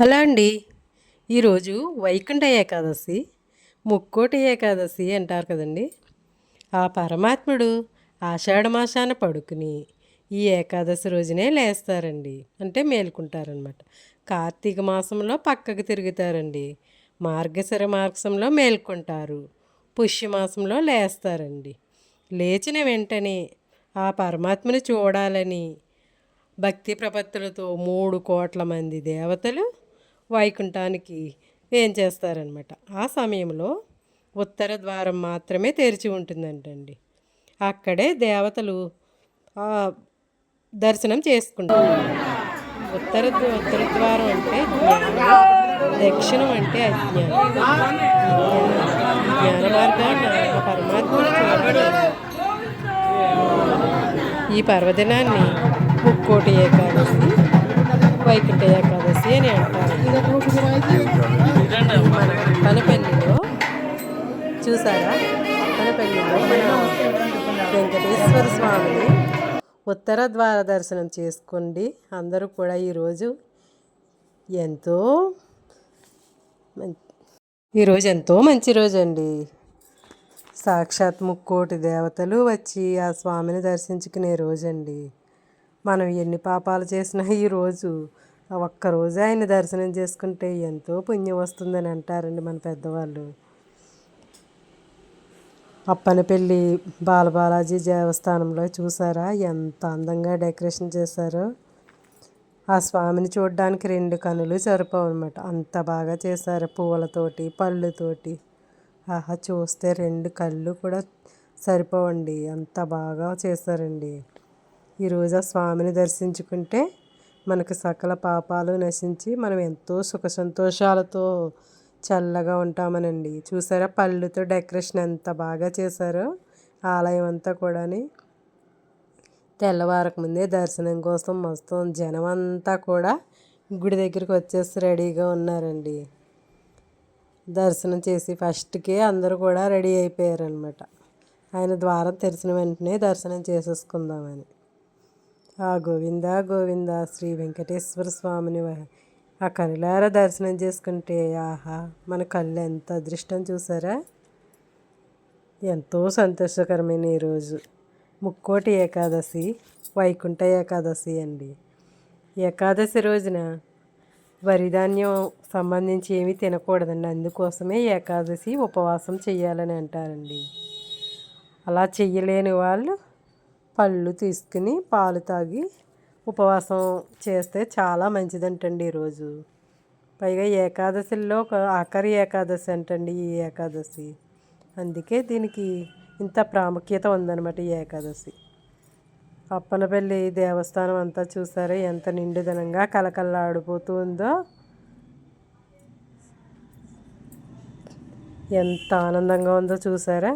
Hello అండి. ఈరోజు వైకుంఠ ఏకాదశి ముక్కోటి ఏకాదశి అంటారు కదండి. ఆ పరమాత్ముడు ఆషాఢ మాసాన పడుకుని ఈ ఏకాదశి రోజునే లేస్తారండి. అంటే మేల్కుంటారనమాట కార్తీక మాసంలో పక్కకు తిరుగుతారండి. మార్గశిర మార్గంలో మేల్కొంటారు. పుష్యమాసంలో లేస్తారండి. లేచిన వెంటనే ఆ పరమాత్మని చూడాలని భక్తి ప్రపత్తులతో మూడు కోట్ల మంది దేవతలు వైకుంఠానికి ఏం చేస్తారనమాట. ఆ సమయంలో ఉత్తర ద్వారం మాత్రమే తెరిచి ఉంటుందంటండి. అక్కడే దేవతలు దర్శనం చేసుకుంటారు. ఉత్తర ఉత్తర ద్వారం అంటే జ్ఞానం దక్షిణం అంటే అజ్ఞానం. జ్ఞాన మార్గాన్ని ఆ ఈ పర్వదినాన్ని ముక్కోటి ఏకాదశి వైకుంఠ ఏకాదశి అని అంటారు. మన పనపల్లిలో చూసారా? పనపల్లిలో మన వెంకటేశ్వర స్వామిని ఉత్తర ద్వార దర్శనం చేసుకోండి. అందరూ కూడా ఈరోజు ఎంతో మం- ఈరోజు ఎంతో మంచి రోజు అండి. సాక్షాత్ ముక్కోటి దేవతలు వచ్చి ఆ స్వామిని దర్శించుకునే రోజండి మనం ఎన్ని పాపాలు చేసినా ఈ రోజు ఒక్క రోజు ఆయన దర్శనం చేసుకుంటే ఎంతో పుణ్యం వస్తుందని అంటారండి మన పెద్దవాళ్ళు. అప్పనపల్లి బాలబాలాజీ దేవస్థానంలో చూసారా? ఎంత అందంగా డెకరేషన్ చేశారో. ఆ స్వామిని చూడడానికి రెండు కనులు సరిపోవు అనమాట అంత బాగా చేశారు పువ్వులతోటి పళ్ళుతోటి. ఆహా చూస్తే రెండు కళ్ళు కూడా సరిపోవండి. అంత బాగా చేశారండి. ఈరోజు ఆ స్వామిని దర్శించుకుంటే మనకు సకల పాపాలు నశించి మనం ఎంతో సుఖ సంతోషాలతో చల్లగా ఉంటామనండి. చూసారా పళ్ళుతో డెకరేషన్ ఎంత బాగా చేశారో ఆలయం అంతా కూడాని. తెల్లవారక ముందే దర్శనం కోసం మొత్తం జనం అంతా కూడా గుడి దగ్గరికి వచ్చేసి రెడీగా ఉన్నారండి. దర్శనం చేసి ఫస్ట్కే అందరూ కూడా రెడీ అయిపోయారనమాట ఆయన ద్వారం తెరిచిన వెంటనే దర్శనం చేసేసుకుందామని. ఆ గోవింద గోవింద శ్రీ వెంకటేశ్వర స్వామిని ఆ కనులార దర్శనం చేసుకుంటే ఆహా మన కళ్ళు ఎంత అదృష్టం చూసారా? ఎంతో సంతోషకరమైన ఈరోజు ముక్కోటి ఏకాదశి వైకుంఠ ఏకాదశి అండి. ఏకాదశి రోజున వరిధాన్యం సంబంధించి ఏమీ తినకూడదండి. అందుకోసమే ఏకాదశి ఉపవాసం చేయాలని అంటారండి. అలా చెయ్యలేని వాళ్ళు పళ్ళు తీసుకుని పాలు తాగి ఉపవాసం చేస్తే చాలా మంచిదంటండి ఈరోజు. పైగా ఏకాదశిలో ఒక ఆఖరి ఏకాదశి అంటండి ఈ ఏకాదశి. అందుకే దీనికి ఇంత ప్రాముఖ్యత ఉందన్నమాట ఈ ఏకాదశి. అప్పనపల్లి దేవస్థానం అంతా చూసారా ఎంత నిండుదనంగా కలకల్లాడిపోతూ ఉందో. ఎంత ఆనందంగా ఉందో చూసారా.